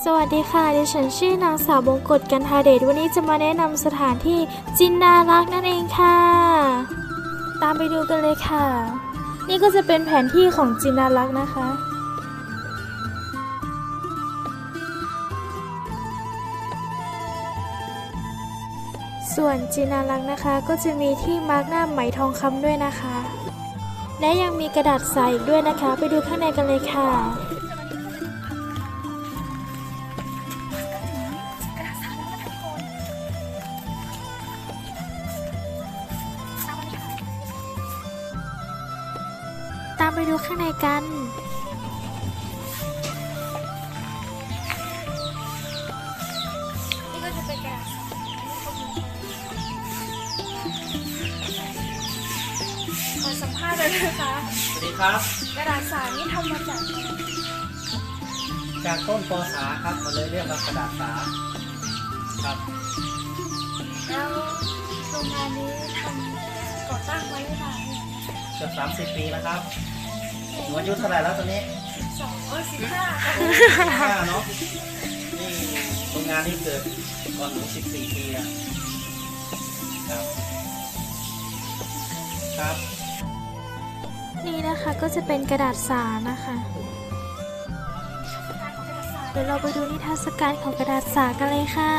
สวัสดีค่ะ ดิฉันชื่อนางสาวบงกฎกันทาเดช วันนี้จะมาแนะนำสถานที่จินนารักษ์นั่นเองค่ะ ตามไปดูกันเลยค่ะ นี่ก็จะเป็นแผนที่ของจินนารักษ์นะคะ ส่วนจินนารักษ์นะคะ ก็จะมีที่มาร์กหน้าไหมทองคำด้วยนะคะ และยังมีกระดาษทรายอีกด้วยนะคะ ไปดูข้างในกันเลยค่ะ ดูข้างในกัน นี่ก็จะเป็นกระดาษขอสัมภาษณ์เลยนะคะสวัสดีครับ กระดาษสารนี่ทำมาจากจากต้นปอสาครับมันเลยเรียกว่ากระดาษสาครับ แล้วโรงงานนี้ทำก่อตั้งไว้ได้นานเนี่ยเกือบสามสิบปีแล้วครับ หนูอายุเท่าไหร่แล้วตอนนี้สองสิบห้าห้าเนาะนี่โรงงานนี้เกิดก่อนหนูสิบสี่ปีอะครับ ครับนี่นะคะก็จะเป็นกระดาษสานะคะเดี๋ยวเราไปดูนิทรรศการของกระดาษสากันเลยค่ะ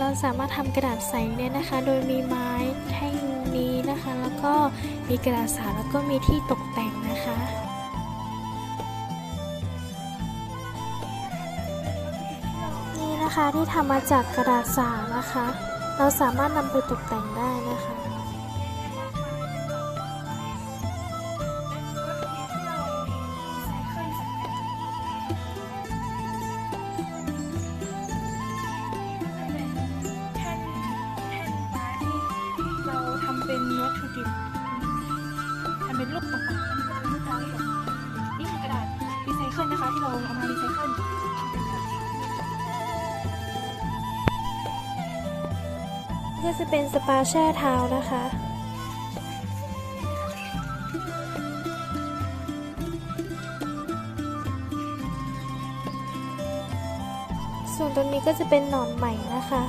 เราสามารถทำกระดาษใสเนี่ยนะคะ โดยมีไม้แท่งนี้นะคะ แล้วก็มีกระดาษสาแล้วก็มีที่ตกแต่งนะคะนี่นะคะที่ทำมาจากกระดาษสานะคะ เราสามารถนำไปตกแต่งได้นะคะ ต่างๆแล้วมันก็เป็นลูกไม้แบบนี่คือกระดาษรีไซเคิลนะคะที่เราเอามารีไซเคิลเป็นกระดาษก็จะเป็นสปาแช่เท้านะคะส่วนตรงนี้ก็จะเป็นหนอนใหม่นะคะ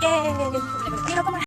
¡Yay!